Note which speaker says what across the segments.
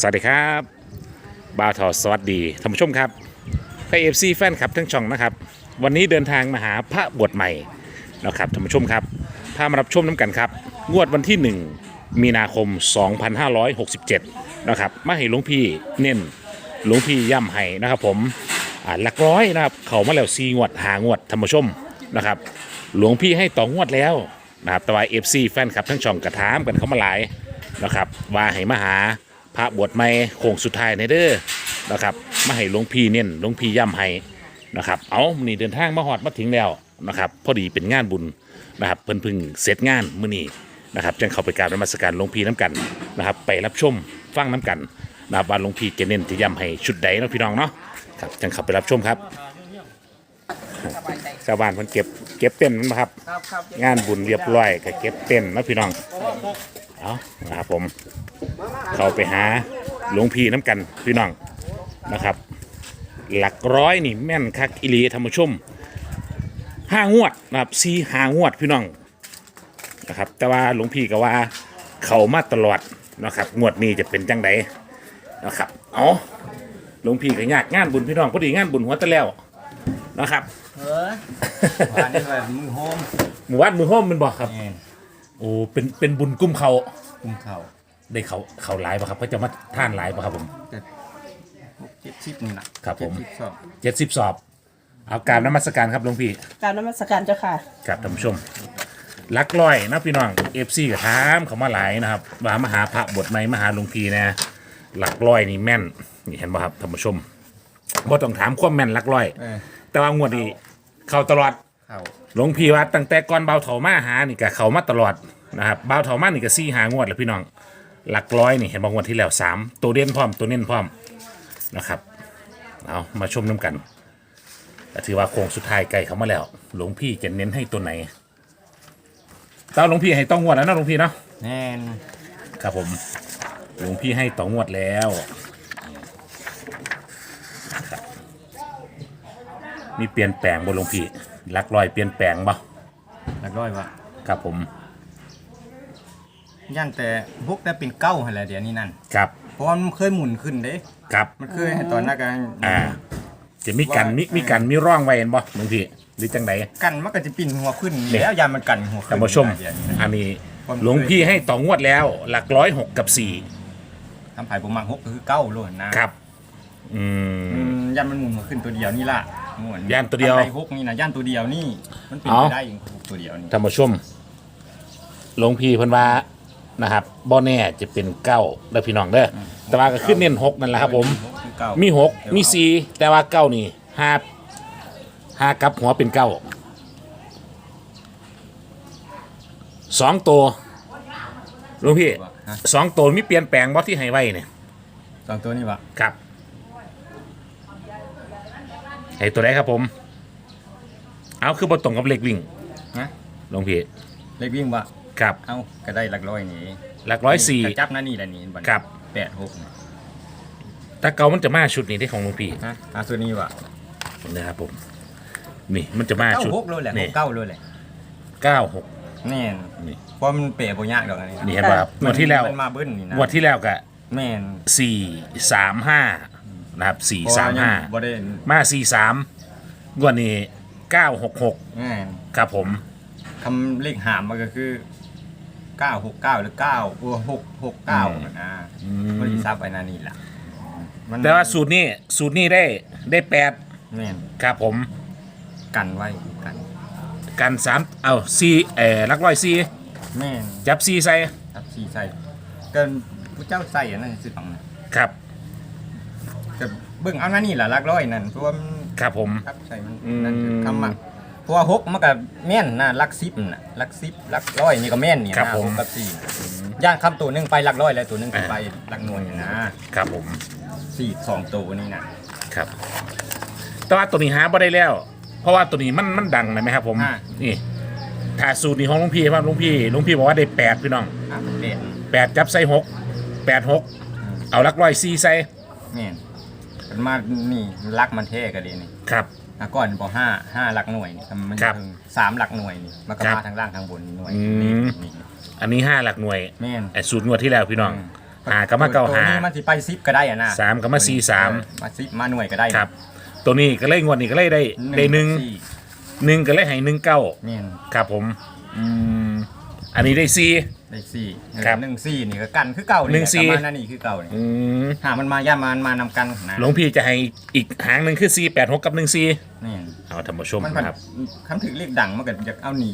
Speaker 1: สวัสดีครับบ่าวทอสวัสดีท่านผู้ชมครับไทยเอฟซีแฟนคลับทั้งช่องนะครับ วันนี้เดินทางมาหาพระบวชใหม่นะครับท่านผู้ชมครับพามารับชมน้ำกันครับ งวดวันที่ 1 มีนาคม 2567 นะครับ มาให้หลวงพี่เน้นหลวงพี่ย่ำให้นะครับผมอ่าหลักร้อยนะครับเขามาแล้วซีงวดหางวดท่านผู้ชมนะครับ หลวงพี่ให้ต่องวดแล้วนะครับแต่ว่าเอฟซีแฟนคลับทั้งช่องกระถามกันเข้ามาหลายนะครับว่าให้มาหา พระบวชใหม่โค้งสุดท้ายในเด้อนะครับมาให้หลวงพี่เน้นหลวงพี่ย่ำให้นะครับ เอานี่เดินทางมาหอดมาถึงแล้วนะครับ พอดีเป็นงานบุญนะครับเพิ่นเพึ่งเสร็จงานมื้อนี้นะครับจังเข้าไปกราบนมัสการหลวงพี่น้ำกันนะครับ ไปรับชมฟังน้ำกันนะครับว่าหลวงพี่จะเน้นจะย่ำให้ชุดใดเนาะพี่น้องเนาะครับจังเข้าไปรับชมครับชาวบ้านเพิ่นเก็บเก็บเต้นท์มันมาครับ
Speaker 2: ครับครับ
Speaker 1: งานบุญเรียบร้อยก็เก็บเต้นท์เนาะพี่น้อง เอานะครับผม เข้าไปหาหลวงพี่น้ำกันพี่น้องนะครับ หลักร้อยนี่แม่นคักอิลีธรรมชมห้างวดนะครับซีห้างวดพี่น้องนะครับ แต่ว่าหลวงพี่ก็ว่าเขามาตลอดนะครับ งวดนี้จะเป็นจังไดนะครับ เอาหลวงพี่ก็ยากงานบุญพี่น้องพอดีงานบุญหัวตะแล้วนะครับ
Speaker 2: เออว่านี่ว่ามือโฮม
Speaker 1: หมู่บ้านมือห้อมมันบอกครับ
Speaker 2: นี่
Speaker 1: โอ้เป็นเป็นบุญกุ้มเขา
Speaker 2: คุมเข่า
Speaker 1: ได้เขาเขาหลายป่ะครับเขาจะมาท่านหลายป่ะครับผม
Speaker 2: หกเจ็ดสิบนี่นะครับ
Speaker 1: ผม
Speaker 2: เจ็ดสิบสอง
Speaker 1: เจ็ดสิบสอบเอาการนมัสการครับหลวงพี่
Speaker 3: กรารนมัสการเจ้าค่ะ
Speaker 1: กับท่านผู้ชมลักร้อยนะพี่น้องเอฟซีกับถามเขามาหลายนะครับว่ามาหาพระบทไหมมาหาหลวงพี่นะหลักร้อยนี่แม่นนี่เห็นป่ะครับท่านผู้ชมบ่ต้องถามความแม่นหลักร้อย
Speaker 2: เออ
Speaker 1: แต่ว่างวดนี้เข้าตลอด
Speaker 2: เข่า
Speaker 1: หลวงพี่ว่าตั้งแต่ก่อนเบาเถามาหานี่ก็เขามาตลอดนะครับเบาเถามานี่ก็ซี่หางวดแล้วพี่น้อง หลักร้อยนี่เห็นบางวันที่แล้วสามตัวเด่นพร้อมตัวเน้นพร้อมนะครับเอามาชมน้ำกันแต่ถือว่าโค้งสุดท้ายใกล้เขามาแล้ว หลวงพี่จะเน้นให้ตัวไหนตาหลวงพี่ให้ต้องงวดแล้วนะหลวงพี่เนาะ
Speaker 2: แน่น
Speaker 1: ครับผมหลวงพี่ให้ต่องวดแล้วครับมีเปลี่ยนแปลงบนหลวงพี่ หลักร้อยเปลี่ยนแปลงบ่
Speaker 2: หลักร้อยว่ะ
Speaker 1: ครับผม
Speaker 2: ย่านแต่พวกแต่เป็นเก้าอะไรเดี๋ยวนี้นั่น
Speaker 1: ครับ
Speaker 2: เพราะว่ามันเคยหมุนขึ้นเด้
Speaker 1: ครับ
Speaker 2: มันเคยให้ตอนนั้นกัน
Speaker 1: อ่าจะมีกันมีมีกันมีร่องไว้เห็นบ่หลวงพี่หรือจังได
Speaker 2: กันมันก็จะปิ่นหัวขึ้น
Speaker 1: เนี่ย
Speaker 2: แล้วยานมันกันหัวขึ้น
Speaker 1: ท่านผู้ชม
Speaker 2: เดี๋ยวนี้นะ
Speaker 1: อันนี้
Speaker 2: ความเคย
Speaker 1: หลวงพี่ให้ต่องวดแล้ว หลักร้อยหกกับสี่
Speaker 2: ทำไผ่ประมาณหกก็คือเก้าโลดนะครับ
Speaker 1: อื
Speaker 2: อื
Speaker 1: ม
Speaker 2: มย่านมันหมุนหัวขึ้นตัวเดียวนี่ล่ะ ม่วน
Speaker 1: ย่านตัวเดียว
Speaker 2: ทำไผ่หกนี่นะย่านตัวเดียวนี่ มันเป็น
Speaker 1: เอา
Speaker 2: ไปได้เองหกตัวเดียวนี่
Speaker 1: ท่านผู้ชมหลวงพี่เพิ่นว่านะครับบ่แน่จะเป็นเก้าแล้วพี่น้องเด้ออแต่ว่าก็ขึ้นเน้นหกนั่นแหละครับผม
Speaker 2: หกคือเก้า
Speaker 1: มีหกมีสี่แต่ว่าเก้านี่ห้าห้ากลับหัวเป็นเก้าสองตัวหลวงพี่
Speaker 2: ว่าฮะ
Speaker 1: สองตัวมีเปลี่ยนแปลงบ่ที่ให้ไว้เนี่ย
Speaker 2: สองตัวนี่วะ
Speaker 1: ครับ ให้ตัวไหนครับผม เอาคือบ่ตรงกับเลขวิ่ง
Speaker 2: นะ
Speaker 1: หลวงพี่
Speaker 2: เล็กวิ่งวะ
Speaker 1: ครับ
Speaker 2: เอ้าก็ได้หลักร้อยนี่
Speaker 1: หลักร้อยสี่
Speaker 2: กระจับหนั่นนี่แหละนี่บัด
Speaker 1: ครับ
Speaker 2: แปดหกนี่
Speaker 1: ถ้าเก่ามันจะมาชุดนี้ที่ของหลวงพี่
Speaker 2: ฮะอาตัวนี้วะ
Speaker 1: นะครับผมนี่มันจะมา
Speaker 2: เก้า
Speaker 1: ชุด
Speaker 2: หกเลยแหละห
Speaker 1: นี่
Speaker 2: กเก้าเลยแหละ
Speaker 1: เก้าหก
Speaker 2: แน่น
Speaker 1: นี่
Speaker 2: เพราะมันเป๋บ่ยากดอกอันนี้
Speaker 1: นี่เห็นป่ะครับงวดที่แล้ว
Speaker 2: มันมาเบิ้ลนี่นะ
Speaker 1: งวดที่แล้วก็
Speaker 2: แม่น
Speaker 1: สี่สามห้า นะครับสี่สามห้า
Speaker 2: บ่ได้
Speaker 1: มาสี่สามงวดนี้เก้าหกหก
Speaker 2: แม่น
Speaker 1: ครับผม
Speaker 2: คำเลขหามมันก็คือเก้าหกเก้าหรือเก้าเออหกหกเก้านะมันสิซับไปนั่นนี่ล่ะมัน
Speaker 1: แต่ว่าสูตรนี้สูตรนี้ได้ได้แปด
Speaker 2: แม่น
Speaker 1: ครับผม
Speaker 2: กันไว้กัน
Speaker 1: กันสามเอาซีเอ่อลักร้อยซี
Speaker 2: แม่น
Speaker 1: จับซีใส่
Speaker 2: ครับสีใส่ก็ผู้เจ้าใส่อันนั้นสิฟังนะครับ ก็เบิ่งเอานั่นนี่ล่ะหลักร้อยนั่นเพราะว่ามัน
Speaker 1: ครับผม
Speaker 2: ครับใส่มัน
Speaker 1: อืม
Speaker 2: นั่นคือคำมักเพราะว่าหกมันก็แม่นนะหลักสิบน่ะหลักสิบหลักร้อยนี่ก็แม่นนี่
Speaker 1: ครับ
Speaker 2: นะ
Speaker 1: ผม
Speaker 2: หกกับสี่ย่างคำตัวหนึงไปหลักร้อยแล้วตัวหนึงคือไปหลักหน่วยนี่นะครับ
Speaker 1: ผม
Speaker 2: สี่สองตัวนี่นะครับ
Speaker 1: แต่ว่าตัวนี้หาบ่ได้แล้ว เพราะว่าตัวนี้มันมันดังเลยไหมครับ ผม
Speaker 2: อ่า
Speaker 1: นี่ถ้าสูตรนี้ของหลุงพี่ครับหลุงพี่หลุงพี่บอกว่าได้แปดพี่น้อง
Speaker 2: อะแม่น
Speaker 1: แปดจับใส่หกแปดหกเอาลักร้อยซีใส่
Speaker 2: แม่น มันมานี่ลักมันเท่กันดีนี่
Speaker 1: ครับ
Speaker 2: อะก่อนบอกห้าห้าหลักหน่วยนี่ทำมัน
Speaker 1: ครับ
Speaker 2: ถึงสามหลักหน่วยนี่มันก็
Speaker 1: ครับ
Speaker 2: มาทางล่างทางบนนี่หน่วย
Speaker 1: อืม
Speaker 2: นี่
Speaker 1: อันนี้ห้าหลักหน่วย
Speaker 2: แม่น
Speaker 1: ไอ้สูตรงวดที่แล้วพี่น้อง
Speaker 2: อืม
Speaker 1: หาก็มาเก้า
Speaker 2: ตัว
Speaker 1: หา
Speaker 2: นี้มันสิไปซิปก็ได้อะนะ
Speaker 1: สามก็มาสี่สาม
Speaker 2: เออมาซิปมาหน่วยก็ได้
Speaker 1: ครับ ตัวนี้ก็เลยงวดนี้ก็เลยได้ได้หนึ่ง
Speaker 2: สี่
Speaker 1: หนึ่งก็เลยให้หนึ่งเก้า
Speaker 2: แม่น
Speaker 1: ครับผมอืมอันนี้ได้สี่
Speaker 2: ได้สี่
Speaker 1: ครับ
Speaker 2: หนึ่งสี่นี่ก็กันคือเก่า
Speaker 1: หนึ่งสี่
Speaker 2: ประมาณนั่นนี่คือเก่านี่
Speaker 1: อืม
Speaker 2: หามันมาย่ามมันมานำกันนะ
Speaker 1: หลวงพี่จะให้อีกหางหนึ่งคือสี่แปดหกกับหนึ่งสี่
Speaker 2: นี่
Speaker 1: เอาท่านผู้ชม
Speaker 2: มัน
Speaker 1: นะครับ
Speaker 2: คำถึงเรียกดังมันก็จะเอาหนี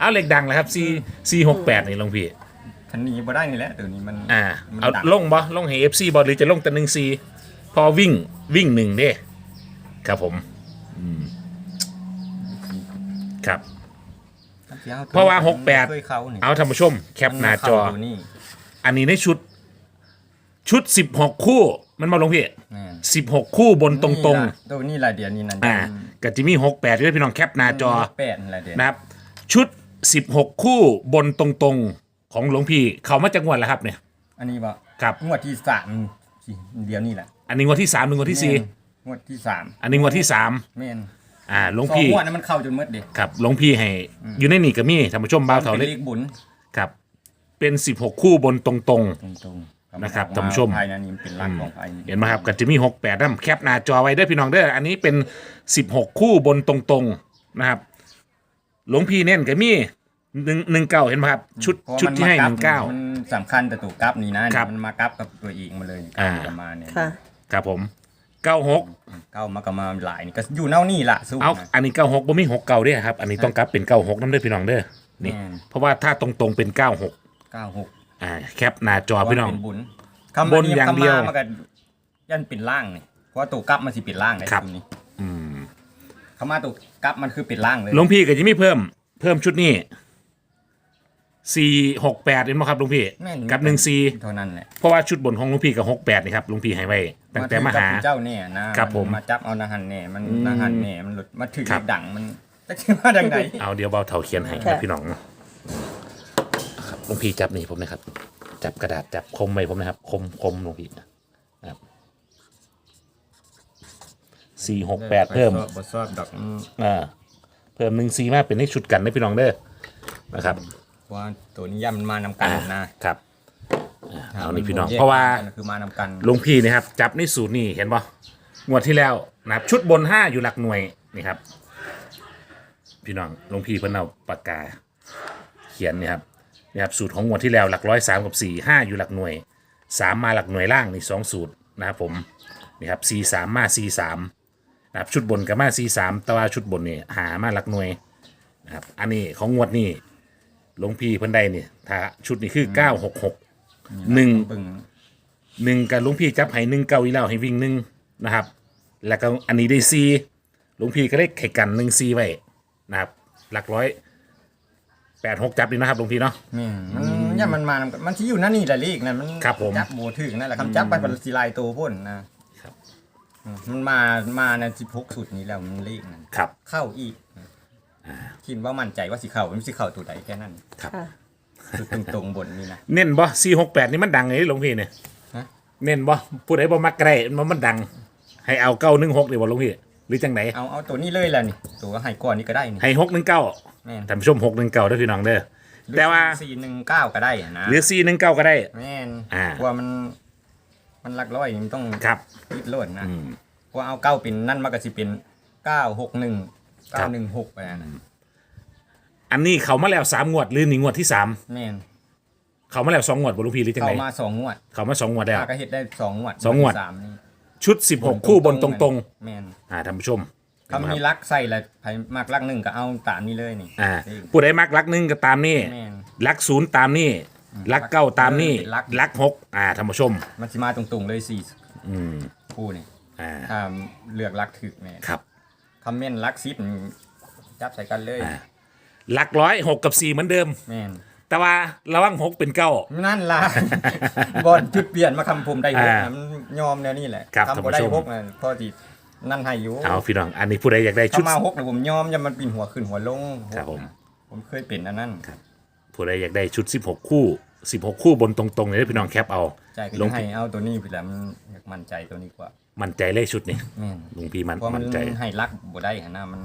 Speaker 1: เอาเหล็กดังเลยครับสี่สี่หกแปดนี่หลวงพี่
Speaker 2: ทันหนีบ่ได้นี่แหละตัวนี้มัน
Speaker 1: อ่า
Speaker 2: มัน
Speaker 1: เอา
Speaker 2: ดัง
Speaker 1: ลงบ่ลงให้เอฟซีบอลหรือจะลงแต่หนึ่งซีพอวิ่งวิ่งหนึ่งเด้ครับผม อืม ครับ เพราะว่า68
Speaker 2: เคยเข้านี่
Speaker 1: เอาท่านผู้ชม แคปหน้าจอ
Speaker 2: มัเข้ตัวนี้
Speaker 1: อันนี้ในชุด ชุดสิบหกคู่มันมาลงพี่
Speaker 2: แม่น
Speaker 1: สิบหกคู่บนตรง
Speaker 2: นี่ล่ะตัวนี้ละเดี๋ยวนี้นั่น
Speaker 1: ๆ อ่ากับจิมี่หกแปดด้วยพี่น้องแคปหน้าจอ
Speaker 2: แปดนั่นแหละเดี๋ยว
Speaker 1: นะครับ ชุดสิบหกคู่บนตรงๆของหลวงพี่เขามาจากงวดแล้วครับเนี่ย
Speaker 2: อันนี้บ่
Speaker 1: ครับ
Speaker 2: งวดที่สามเดี๋ยวนี้แหละ
Speaker 1: อันนี้งวดที่สามหรืองวดที่สี่
Speaker 2: แม่นงวดที่สาม
Speaker 1: อันนี้งวดที่สาม
Speaker 2: แม่น
Speaker 1: อ่าหลวง
Speaker 2: สอง
Speaker 1: พี่
Speaker 2: งวดนั้นมันเข้าจนหมดเด็
Speaker 1: ครับหลวงพี่ให้อยู่ในนี่ก็มีท่านผู้ชมบ่าวเถา
Speaker 2: เป็
Speaker 1: เล็
Speaker 2: น
Speaker 1: ก
Speaker 2: เลขบุญ
Speaker 1: ครับ เป็น 16 คู่บนตรง
Speaker 2: ตรงๆ
Speaker 1: นะครับ
Speaker 2: ออก
Speaker 1: ท่านผู้ชม
Speaker 2: ภายในนี้เป็นหลักของภายใน
Speaker 1: ๆ เห็นไหมครับก็จะมี 6 8น้ำแคปหน้าจอไว้เด้อพี่น้องเด้ออันนี้เป็น 16 คู่บนตรงๆนะครับ หลวงพี่เน้นก็มีหนึ่งหนึ่งเก้าเห็นไหมครับ ชุด
Speaker 2: เพราะ
Speaker 1: ชุด
Speaker 2: มัน
Speaker 1: ที่ให้
Speaker 2: ม
Speaker 1: หนึ่งเก้า
Speaker 2: มันสำคัญแต่ตัวกราฟนี่นะครับมันมากับกับตัวเองมาเลย
Speaker 1: อ่า
Speaker 2: กับมาเนี่ย
Speaker 3: ค่ะ
Speaker 1: ครับผม 96
Speaker 2: เก้ามากับมาหลายนี่ก็อยู่เน่านี่ล่ะสู้
Speaker 1: เอา
Speaker 2: นะ
Speaker 1: อันนี้96บ่มี6เก้าด้วยครับ อันนี้ต้องกลับเป็น96น้ำเด้อพี่น้องเด้อนี่
Speaker 2: อืม
Speaker 1: เพราะว่าถ้าตรงๆเป็น96
Speaker 2: เก้าหก
Speaker 1: อ่าแคปหน้าจอพี่น้อง
Speaker 2: เป็นบุญ
Speaker 1: บนอย่างเดียว
Speaker 2: คำมมันก็ยันเป็นล่างนี่เพราะว่าตัวกราฟมันสิเป็นล่างใน
Speaker 1: ครับ
Speaker 2: ตัวนี้
Speaker 1: อืม
Speaker 2: คำว่าตัวกราฟมันคือเป็นล่างเลย
Speaker 1: หลวงพี่ก็จะมีเพิ่ม เพิ่มชุดนี้ สี่หกแปดเห็นไหมครับหลวงพี่
Speaker 2: แม่น
Speaker 1: กับหนึ่งสี่
Speaker 2: เท่านั้นแหละ
Speaker 1: เพราะว่าชุดบนของหลวงพี่กับหกแปดนี่ครับหลวงพี่ให้ไว้ตั้งแต่มาหา
Speaker 2: ถือกับเจ้าเนี่ยนะครับ
Speaker 1: ผม
Speaker 2: มาจับเอานาหันเนี่ยมัน
Speaker 1: อืม
Speaker 2: นาหันเนี่ยมันหลุดมาถือ
Speaker 1: ครับ
Speaker 2: ดังมันจะคิดว่าดังไหน
Speaker 1: เอาเดี๋ยวเบาเท่าเขียนให้
Speaker 3: ค่ะ
Speaker 1: นะพี่น้องครับหลวงพี่จับนี่ผมนะครับ จับกระดาษจับคมไว้ผมนะครับ คมคมหลวงพี่นะครับสี่หกแปดเพิ่ม
Speaker 2: บทสอบดอกอืม
Speaker 1: อ่าเพิ่มหนึ่งสี่มาเป็นให้ชุดกันนะพี่น้องเด้อนะครับ
Speaker 2: ว่าตัวนี้ย่ำมันมานำกัน
Speaker 1: อ่า
Speaker 2: นะครับ
Speaker 1: อ่าเอานี่พี่น้อง
Speaker 2: แยก
Speaker 1: เพราะว่า
Speaker 2: กันคือมานำกัน
Speaker 1: หลวงพี่นะครับ จับในสูตรนี่เห็นปะงวดที่แล้วนะครับชุดบนห้าอยู่หลักหน่วยนี่ครับ พี่น้องหลวงพี่เพิ่นเอาปากกา เขียนนี่ครับนี่ครับสูตรของงวดที่แล้วหลักร้อยสามกับสี่ห้าอยู่หลักหน่วยสามมาหลักหน่วยล่างนี่สองสูตรนะครับผมนี่ครับสี่สามมาสี่สามนะครับชุดบนกับมาสี่สามแต่ว่าชุดบนนี่หามาหลักหน่วยนะครับอันนี้ของงวดนี่ หลวงพี่เพิ่นได้นี่ถ้าชุดนี้คือเก้าหกหก หนึ่ง
Speaker 2: บึง
Speaker 1: หนึ่งกับหลุงพี่จับให้หนึ่งเก้าอีแล้วให้วิ่งหนึ่งนะครับ แล้วก็อันนี้ได้ซีหลุงพี่ก็ได้ไข่กันหนึ่งซีไว้นะครับ หลักร้อยแปดหกจับดีนะครับหลุงพี่เนาะ
Speaker 2: นี่มันย่ำมันมานำกันมันที่อยู่นั่นนี่แหละลีกนั่นมัน
Speaker 1: ครับผม
Speaker 2: จับโบถึงนั่นแหละคำจับไปเป็นสีลายตัวพ่นนะครับ อืมมันมามาในสิบหกสุดนี้แล้วมันลีกนั่น
Speaker 1: ครับ
Speaker 2: เข้าอีก คิดว่ามั่นใจว่าสิเข้ามันสิเข้าตัวใดแค่นั้น
Speaker 3: ค่ะ
Speaker 2: คือตรงตรงๆบนนี่นะ
Speaker 1: เน้นบ่ซีหกแปดนี่มันดังไงหลุงพี่เนี่ย
Speaker 2: ฮะ
Speaker 1: เน้นบ่ผู้ใดบ่มักก็ได้มันมันดัง ให้เอาเก้าหนึ่งหกดีบ่หลุงพี่หรือจังไหน
Speaker 2: เอาเอาตัวนี้เลยแหละนี่ ตัวไห้ก่อนนี่ก็ได้นี่
Speaker 1: ให้หกหนึ่งเก้า
Speaker 2: แม่น
Speaker 1: ท่านผู้ชมหกหนึ่งเก้าด้วยพี่น้องเด้อแต่ว่า
Speaker 2: สี่หนึ่งเก้าก็ได้นะ
Speaker 1: หรือซีหนึ่งเก้าก็ได้
Speaker 2: แม่น
Speaker 1: อ่า
Speaker 2: เพราะว่ามัน มันหลักร้อยมันต้อง
Speaker 1: ครับ
Speaker 2: คิดโลดนะ
Speaker 1: อืม
Speaker 2: เพราะว่าเอาเก้าเป็นนั่นมันก็สิเป็นเก้าหกหนึ่ง
Speaker 1: ครั
Speaker 2: เก้า
Speaker 1: บ
Speaker 2: หนึ่งหกไปนะ
Speaker 1: อันนี้เขามาแล้วสามงวดหรือหนึ่งงวดที่สาม
Speaker 2: แม่น
Speaker 1: เขามาแล้วสองงวดบ่หลุงพี่หรือจัง
Speaker 2: เข้า
Speaker 1: ไหน
Speaker 2: มาสองงวด
Speaker 1: เขามาสองงวดแล้ว
Speaker 2: ป้าก็เฮ็ดได้สองงวด
Speaker 1: สองงวด
Speaker 2: สามนี่
Speaker 1: ชุด16คู่บนตรง
Speaker 2: แม่น
Speaker 1: ๆอ่าท่านผู้ชม
Speaker 2: คำนี้รักใส่ละไผมากรักหนึ่งก็เอาตามนี้เลยนี่
Speaker 1: อ่า
Speaker 2: จริง
Speaker 1: ผู้ใดมักรักหนึ่งก็ตามนี่
Speaker 2: แม่น
Speaker 1: รักศูนย์ตามนี่รักเก้าตามนี่
Speaker 2: รัก
Speaker 1: รักหกอ่าท่านผู้ชม
Speaker 2: มันสิมาตรงๆเลยสี่
Speaker 1: อืม
Speaker 2: คู่นี่
Speaker 1: อ่า
Speaker 2: ถ้าเลือกรักถึกแม่
Speaker 1: ครับ
Speaker 2: คอมเมนต์รักซิปนี่จับใส่กันเลย
Speaker 1: อ่า รักร้อยหกกับสี่เหมือนเดิม
Speaker 2: แม่น
Speaker 1: แต่ว่าระวังหกเป็นเก้า
Speaker 2: นั่นล่ะ บอลจุดเปลี่ยนมาคำผมได้หก
Speaker 1: อ่า
Speaker 2: นะมันยอมแนวนี้แหละ
Speaker 1: ครับ
Speaker 2: คำบ่ได้
Speaker 1: ท่านผู้ชม
Speaker 2: หกนะพอดีนั่นให้อยู่
Speaker 1: เอาพี่น้อง อันนี้ผู้ใดอยากได้ชุด
Speaker 2: ถ้ามาหกนะผมยอมอย่ามันปีนหัวขึ้นหัวลง
Speaker 1: ครับผม
Speaker 2: ผมเคยเป็นอันนั้น
Speaker 1: ผู้ใดอยากได้ชุด 16 คู่ 16 คู่บนตรงๆเลยพี่น้องแคปเอา
Speaker 2: ใจก็
Speaker 1: ล
Speaker 2: จะ
Speaker 1: ง
Speaker 2: ให้เอาตัวนี้ไปแล้วมันอยากมั่นใจตัวนี้กว่า
Speaker 1: มั่นใจเลขชุดนี่
Speaker 2: แม่น
Speaker 1: ลุงพี่มัน
Speaker 2: เพราะมั
Speaker 1: มั่
Speaker 2: น
Speaker 1: นใจ
Speaker 2: ให้รักบ่ได้หันหน้ามัน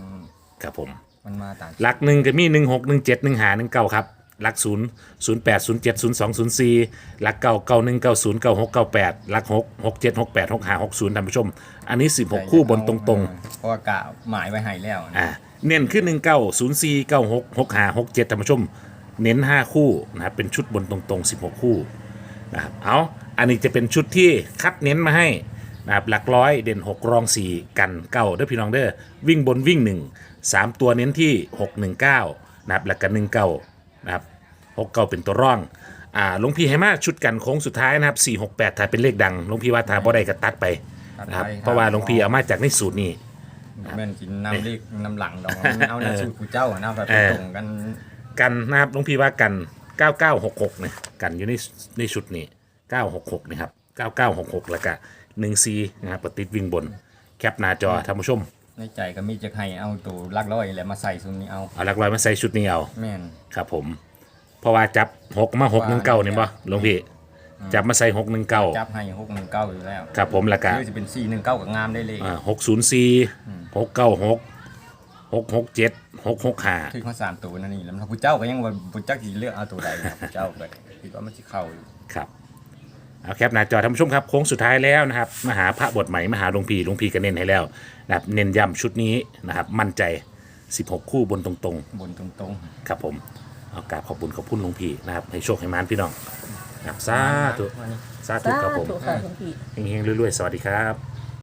Speaker 1: ครับผม
Speaker 2: มันมาต่าง
Speaker 1: หลักหนึ่งก็มีหนึ่งหกหนึ่งเจ็ดหนึ่งหาหนึ่งเก้าครับหลักศูนย์ศูนย์แปดศูนย์เจ็ดศูนย์สองศูนย์สี่หลักเก้าเก้าหนึ่งเก้าศูนย์เก้าหกเก้าแปดหลักหกหกเจ็ดหกแปดหกห้าหกศูนย์ท่านผู้ชม อันนี้สิบหกคู่บนตรงๆ
Speaker 2: เพราะว่ากะหมายไว้ให้แล้วนะ
Speaker 1: อ่าเน้นขึ้นหนึ่งเก้าศูนย์สี่เก้าหกหกห้าหกเจ็ดท่านผู้ชม เน้นห้าคู่นะครับเป็นชุดบนตรงๆสิบหกคู่นะครับเอาอันนี้จะเป็นชุดที่คัดเน้นมาให้นะครับหลักร้อยเด่นหกรองสี่กันเก้าเด้อพี่น้องเด้อวิ่งบนวิ่งหนึ่ง สามตัวเน้นที่หกหนึ่งเก้านะครับหลักกันหนึ่งเก้านะครับหกเก้าเป็นตัวร่องอ่าหลวงพี่ให้มาชุดกันโค้งสุดท้ายนะครับสี่หกแปดถ้าเป็นเลขดังหลวงพี่ว่าถ้าบ่ได้ก็ตัดไปนะครับเพราะว่าหลวงพี่เอามาจากในสูตรนี้
Speaker 2: แม่นกินน้ำเล็กน้ำหลังดองเอาในสูตรผู้เจ้าอะนะแบบ
Speaker 1: เออ
Speaker 2: ตรงกัน
Speaker 1: กันนะครับหลวงพี่ว่ากัน 9966เนี่ยกันอยู่ในในชุดนี้ 966นะครับ9966 แล้วก็1 c นะครับปฏิดวิ่งบน แคปหน้าจอท่านผู้ชม
Speaker 2: ในใจก็มีจะให้เอาตัวลักร้อยแหละมาใส่ซุมนี้เอา
Speaker 1: เอาหลักร้อยมาใส่ชุดนี้เอา
Speaker 2: แม่น
Speaker 1: ครับผม เพราะว่าจับ6มา6 1 9เนี่ยบ่หลวงพี่จับมาใส่6 1 9
Speaker 2: จับให้หกหนึ่งเก้าอยู่แล้ว
Speaker 1: ครับผมแล้วก็
Speaker 2: หรือจะเป็นสี่หนึ่งเก้ากับงามได้เลย
Speaker 1: อ่า604 696 667 665
Speaker 2: คือข้อสามตัวนั่นนี่แล้วผู้เจ้าก็ยังว่าผู้เจ้าสิเลือกเอาตัวใดนะผู้เจ้าก็คิดว่ามันสิเข้าอยู่
Speaker 1: ครับ เอาแคปหน้าจอท่านผู้ชมครับโค้งสุดท้ายแล้วนะครับมาหาพระบทใหม่มาหาหลวงพี่หลวงพี่ก็เน้นให้แล้วนะครับเน้นย้ำชุดนี้นะครับมั่นใจ 16 คู่บนตรง
Speaker 2: บนตรง
Speaker 1: ๆ ครับผมเอากราบขอบคุณขอบคุณหลวงพี่นะครับให้โชคให้มานพี่น้องนะครับสาธุ
Speaker 2: ๆวันนี้
Speaker 1: สาธุ
Speaker 3: สา
Speaker 1: ครับผม
Speaker 3: ธุค่ะหลวงพี่
Speaker 1: เฮงๆรวยๆสวัสดีครับ